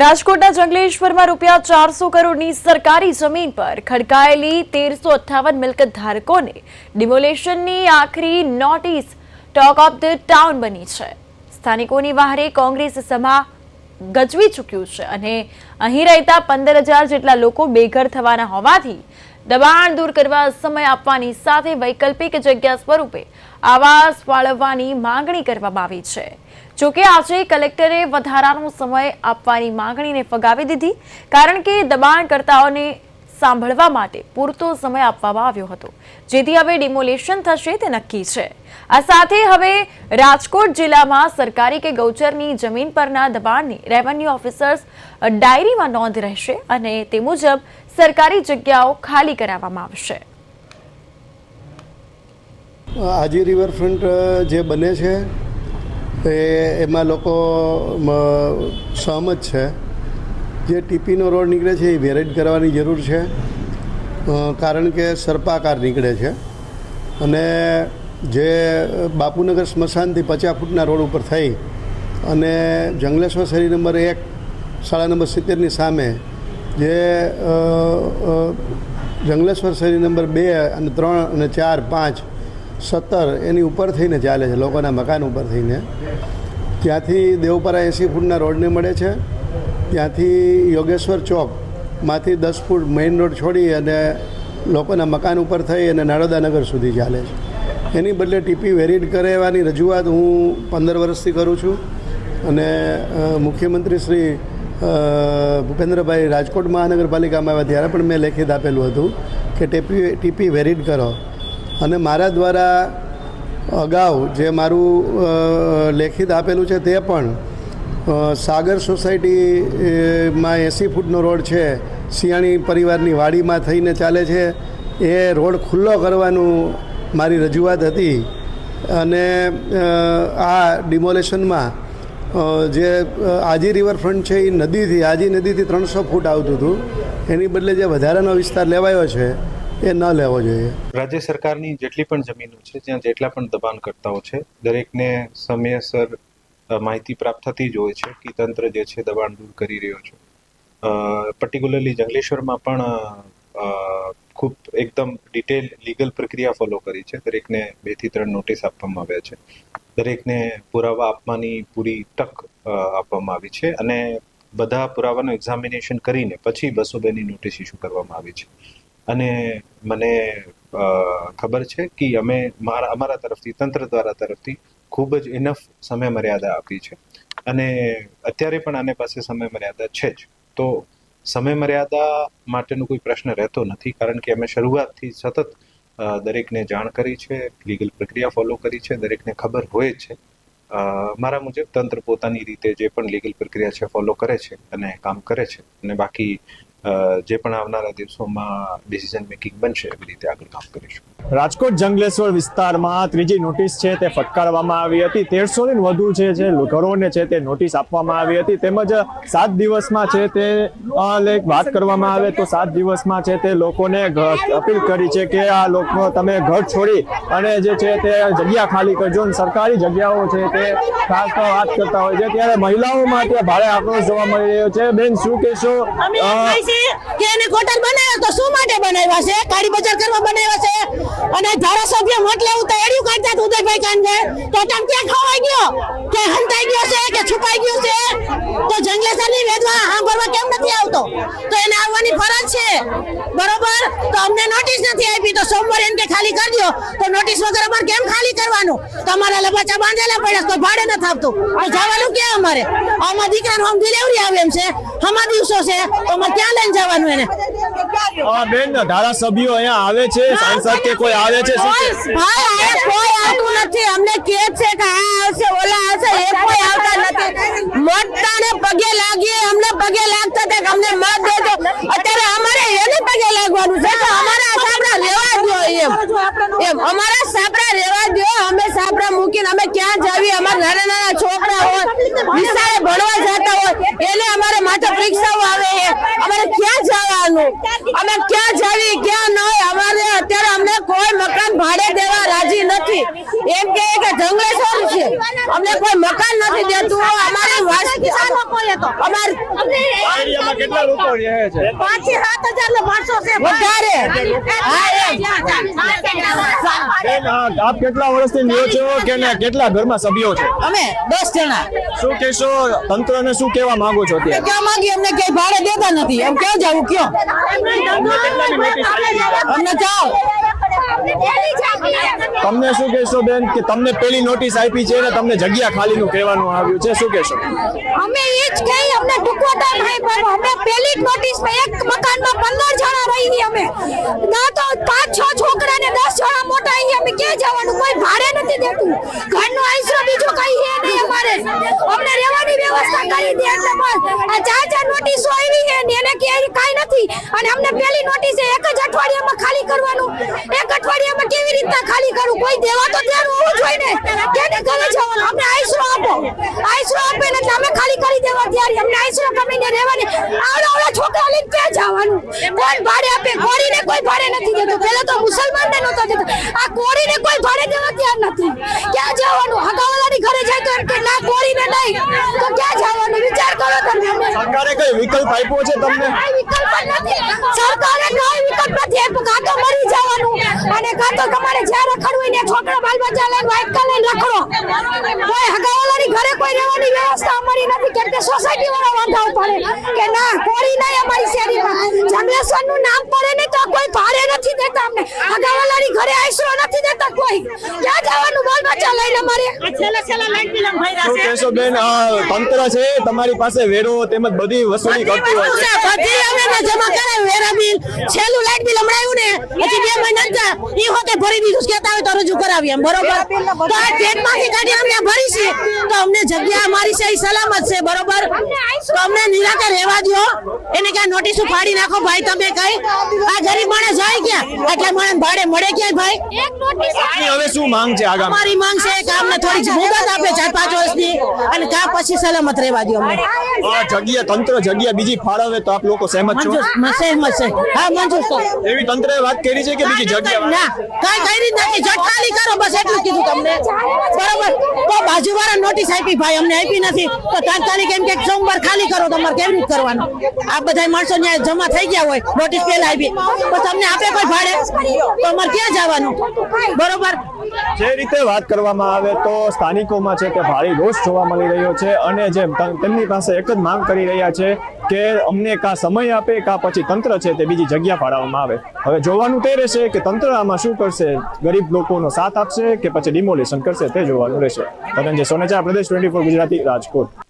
રાજકોટના જંગલેશ્વરમાં રૂપિયા ચારસો કરોડની સરકારી જમીન પર ખડકાયેલી તેરસો અઠ્ઠાવન મિલકત ધારકોને ડિમોલેશનની આખરી notice talk of the town બની છે. સ્થાનિકોની વહારે કોંગ્રેસ સભા ગજવી ચૂક્યું છે અને અહીં રહેતા પંદર હજાર જેટલા લોકો બેઘર થવાના હોવાથી દબાણ દૂર કરવા સમય આપવાની સાથે વૈકલ્પિક જગ્યા સ્વરૂપે આવાસ ફાળવવાની માંગણી કરવામાં આવી છે. જોકે આજે કલેક્ટરે વધારાનો સમય આપવાની માંગણીને ફગાવી દીધી, કારણ કે દબાણકર્તાઓને સાંભળવા માટે પૂરતો સમય આપવામાં આવ્યો હતો. જેથી હવે ડિમોલેશન થશે તે નક્કી છે. આ સાથે હવે રાજકોટ જિલ્લામાં સરકારી કે ગૌચરની જમીન પરના દબાણની રેવન્યુ ઓફિસર્સ ડાયરીમાં નોંધ રહેશે અને તે મુજબ સરકારી જગ્યાઓ ખાલી કરાવવામાં આવશે. આજી રિવરફ્રન્ટ જે બને છે એ એમાં લોકો સહમત છે. જે ટીપીનો રોડ નીકળે છે એ વેરાઇટ કરવાની જરૂર છે. કારણ કે સર્પાકાર નીકળે છે. અને જે બાપુનગર સ્મશાનથી પચાસ ફૂટના રોડ ઉપર થઈ અને જંગલેશ્વર શેરી નંબર એક, શાળા નંબર સિત્તેરની સામે જે જંગલેશ્વર શેરી નંબર બે અને ત્રણ અને ચાર પાંચ સત્તર એની ઉપર થઈને ચાલે છે, લોકોના મકાન ઉપર થઈને. ત્યાંથી દેવપરા એંસી ફૂટના રોડને મળે છે. ત્યાંથી યોગેશ્વર ચોકમાંથી દસ ફૂટ મેઇન રોડ છોડી અને લોકોના મકાન ઉપર થઈ અને નારોદાનગર સુધી ચાલે છે. એની બદલે ટીપી વેરીડ કરેવાની રજૂઆત હું પંદર વર્ષથી કરું છું અને મુખ્યમંત્રી શ્રી ભૂપેન્દ્રભાઈ રાજકોટ મહાનગરપાલિકામાં આવ્યા ત્યારે પણ મેં લેખિત આપેલું હતું કે ટીપી ટીપી વેરીડ કરો. અને મારા દ્વારા અગાઉ જે મારું લેખિત આપેલું છે તે પણ સાગર સોસાયટીમાં એંસી ફૂટનો રોડ છે સિયાણી પરિવારની વાડીમાં થઈને ચાલે છે, એ રોડ ખુલ્લો કરવાનું મારી રજૂઆત હતી. અને આ ડિમોલેશનમાં જે આજી રિવરફ્રન્ટ છે એ નદીથી, આજી નદીથી ત્રણસો ફૂટ આવતું હતું, એની બદલે જે વધારાનો વિસ્તાર લેવાયો છે એ ન લેવો જોઈએ. રાજ્ય સરકારની જેટલી પણ જમીનો છે જ્યાં જેટલા પણ દબાણકર્તાઓ છે, દરેકને સમયસર માહિતી પ્રાપ્ત થતી જ હોય છે કે તંત્ર જે છે દબાણ દૂર કરી રહ્યો છે. પર્ટિક્યુલરલી જંગલેશ્વરમાં પણ ખૂબ એકદમ ડિટેલ લીગલ પ્રક્રિયા ફોલો કરી છે. દરેકને બેથી ત્રણ નોટિસ આપવામાં આવ્યા છે. દરેકને પુરાવા આપવાની પૂરી તક આપવામાં આવી છે અને બધા પુરાવાનું એક્ઝામિનેશન કરીને પછી બસો બેની નોટિસ ઇસ્યુ કરવામાં આવી છે. અને મને ખબર છે કે અમે મારા, અમારા તરફથી, તંત્ર દ્વારા તરફથી ખૂબ જ ઇનફ સમય મર્યાદા આપી છે. અને અત્યારે પણ આને પાસે સમય મર્યાદા છે જ. તો સમય મર્યાદા માટેનો કોઈ પ્રશ્ન રહેતો નથી, કારણ કે અમે શરૂઆતથી સતત દરેકને જાણ કરી છે, લીગલ પ્રક્રિયા ફોલો કરી છે, દરેકને ખબર હોય છે. મારા મુજબ તંત્ર પોતાની રીતે જે પણ લીગલ પ્રક્રિયા છે, ફોલો કરે છે અને કામ કરે છે. અને બાકી જે પણ આવનારા દિવસોમાં ડિસિઝન મેકિંગ બનશે એવી રીતે આગળ કામ કરીશું. રાજકોટ જંગલેશ્વર વિસ્તારમાં ત્રીજી નોટિસ છે તે ફટકારવામાં આવી હતી. તેરસો ને વધુ છે જે ઘરોને છે તે નોટિસ આપવામાં આવી હતી. તેમજ સાત દિવસમાં છે તે વાત કરવામાં આવે તો સાત દિવસમાં છે તે લોકોને અપીલ કરી છે કે આ લોકો તમે ઘર છોડી અને જે છે તે જગ્યા ખાલી કરજો અને સરકારી જગ્યાઓ છે તે ખાસ વાત કરતા હોય છે. ત્યારે મહિલાઓ માટે ભારે આક્રોશ જોવા મળી રહ્યો છે. બેન શું કહેશો? કે એને કોટર બનાવ્યો તો શું માટે બનાવ્યા છે? કાળી બજાર કરવા બનાવ્યા છે? અને ધારાસભ્ય મોટલે લેવું તો એડિયું કાઢતા ઉદયભાઈ કાંડે તો તમ ક્યાં ખવાઈ ગયો? કે હંતાઈ ગયો છે? કે છુપાઈ ગયો છે? તો જંગલેસરની વેદવા કેમ નથી આવતો. તો એને આવવાની ફરજ છે. બરોબર? તો અમને નોટિસ નથી આપી. તો સોમવારે એમ કે ખાલી કરજો. તો નોટિસ વગર અમારે કેમ ખાલી કરવાનું? તમારા લબાચા બાંધેલા પડ્યા તો ભાડે નથી આપતું તો જવાનું ક્યાં અમારે? આમાં દીકરાનું હોમ ડિલિવરી આવે એમ છે. હમા દિવસો છે. તો અમારે ક્યાં લઈને જવાનું એને? બેન ધારાસભ્યો અહીંયા આવે છે. સાંસદ કે કોઈ આવે છે ભાઈ કોઈ આવતું નથી. અમને કે છે કે આ આવશે ઓલા આવશે એ કોઈ આવતા નથી. મતદાને પગે લાગીએ અમને પગે લાગતા હતા કે અમને મત દેજો અત્યારે અમારે એને પગે લાગવાનું છે તો અમારા સાપડા રેવા દો એમ એમ અમારા સાપડા રેવા દો અમે સાપડા મૂકીને અમે ક્યાં જાવી અમારા નાના નાના છોકરા હોય વિશાળે ભણવા જતા હોય એને અમારે માથે પરીક્ષાઓ આવે છે. અમારે ક્યાં જવાનું? અમે ક્યાં જવી ક્યાં નહીં અમારે અત્યારે અમને કોઈ મકાન ભાડે દેવા રાજી નથી. એમ કે જંગલેશ્વર છે. અમને કોઈ મકાન નથી દેતું. અમાર વિસ્તારમાં કેટલા લોકો રહે છે? પાંચથી સાત હજાર નો માણસો છે વધારે? આપ કેટલા વર્ષથી રહ્યો છો કે કેટલા ઘરમાં સભ્યો છે? અમે દસ જણા. શું કહેશો? તંત્રને શું કહેવા માંગો છો અત્યારે? ક્યાં માંગી અમને કઈ ભાડે દેતા નથી. એમ ક્યાં જવું ક્યાં? અમને જાઓ. તમને શું કહેશો બેન કે તમને પેલી નોટિસ આપી છે ને તમને જગ્યા ખાલીનું કહેવાનું આવ્યું છે? શું કહેશો? અમે એ જ કઈ ટૂંકો ટાઈમ આપ્યો અમે પહેલી જ નોટિસમાં એક મકાનમાં પંદર જણા રહી અમે. ના તો પાંચ, છ છોકરા ને દસ જણા મોટા અહીં અમે. ક્યાં જવાનું? કોઈ ભાડે નથી દેતું. ઘરનો આઈસરો બીજો કઈ હે નહીં અમારે. અમને રહેવાની વ્યવસ્થા કરી દે એટલે બસ આ ચાર ચાર નોટિસો આવી છે ને એને કે કાંઈ નથી અને અમને પહેલી નોટિસ એક જ અઠવાડિયામાં ખાલી કરવાનું એક અઠવાડિયામાં કેવી રીતના ખાલી કરું કોઈ દેવા તો ધ્યાન હોવું જોઈએ ને કેને ઘરે જવાનું અમને આઈસરો આપો આઈસરો આપે ને એટલે અમે ત્યારે અમને ને કમીને રહેવાની. આવડા આવડા છોકરા લઈને ક્યાં જવાનું? કોણ ભાડે આપે કોરીને કોઈ ભાડે નથી દેતો. પેલો તો મુસલમાનને નહોતો દેતો. આ કોરીને કોઈ ભાડે દેવા ત્યાં નથી. ક્યાં જવાનું? હગાવાલાની ઘરે જાય તો એમ કે, ના કોરીને નહીં. તો ક્યાં જવાનું? વિચાર કરો તમે. સરકારે કઈ વિકલ્પ આપ્યો છે તમને? વિકલ્પ નથી. સરકારે કઈ વિકલ્પ નથી એક કાં તો મરી જવાનું અને કાં તો તમારે જ્યાં રખડવું હોય ને છોકરા બાલ બચ્ચા લઈને વાઇકલ લઈને રખડો. કોઈ હગાવાલાની ઘરે કોઈ રહેવાની વ્યવસ્થા અમારી નથી. કેમ કે સોસાયટી વાળા વાંધા પડે કે ના કોરી નહીં અમારી શેરીમાં. જંગલેશ્વરનું નામ પડે ને તો કોઈ ભાડે નથી દેતા અમને. હગાવાલાની ઘરે આશરો નથી દેતા કોઈ. ક્યાં જવાનું બાલ બચ્ચા લઈને અમારે? છેલ્લે છેલ્લે લાઈટ બિલ શું કહેશો બેન? આ તંત્ર છે તમારી પાસે વેરો તેમજ બધી વસૂલી કરતી હોય છે. બધી અમે જમા કરાવ્યું વેરા બિલ છેલ્લું લાઈટ બિલ હમણાં આવ્યું ને. હજી બે મહિના થયા ઈ હોતે ભરી દીધું. કેતા હોય તો રજૂ કરાવી એમ બરોબર? તો આ પેટમાંથી કાઢી અમને ભરી છે. તો અમને જગ્યા અમારી છે એ સલામત છે બરોબર? અમને નિરાતે રહેવા દો. એને ક્યાં નોટિસ ફાડી નાખો ભાઈ તમે કઈ? આ ગરીબ માણસ જાય ક્યાં? એટલે માણસ ભાડે મળે ક્યાં ભાઈ? એક નોટિસ આપની હવે શું માંગ છે આગામી? અમારી માંગ છે કે અમને થોડી મુદત આપે ચાર પાંચ વર્ષની અને કા પછી સલામત રહેવા દો અમને. આ જગ્યા તંત્ર જગ્યા બીજી ફાળવે તો આપ લોકો સહેમત છો? સહેમત છે. હા મંજૂર છે. એવી તંત્રએ વાત કરી છે કે બીજી જગ્યા ના કઈ કરી જ નથી જટ ખાલી કરો બસ એટલું કીધું તમને. બરોબર. તો બાજુવાળા નોટિસ આપી ભાઈ અમને આપી નથી. તો તાત્કાલિક એમ કે સોમવાર ખાલી કરો તમારે કેવી રીતે કરવાનું? આ બધા માણસો ન્યાય જમા થઈ ગયા હોય નોટિસ પહેલા આવી તો તમને આપે કોઈ ભાડે? તો અમારે ક્યાં જવાનું? બરોબર? જે રીતે વાત કરવામાં આવે તો સ્થાનિકોમાં છે કે ભારે રોષ જોવા મળી રહ્યો છે અને જે તેમની પાસે એક જ માંગ કરી રહ્યા છે કે અમને કા સમય આપે, કા પછી તંત્ર છે તે બીજી જગ્યા ફાળવવામાં આવે. હવે જોવાનું તે રહેશે કે તંત્ર આમાં શું કરશે? ગરીબ લોકોનો સાથ આપશે કે પછી ડિમોલેશન કરશે તે જોવાનું રહેશે. ધનંજય સોનેચા, પ્રદેશ ટ્વેન્ટી ફોર ગુજરાતી રાજકોટ.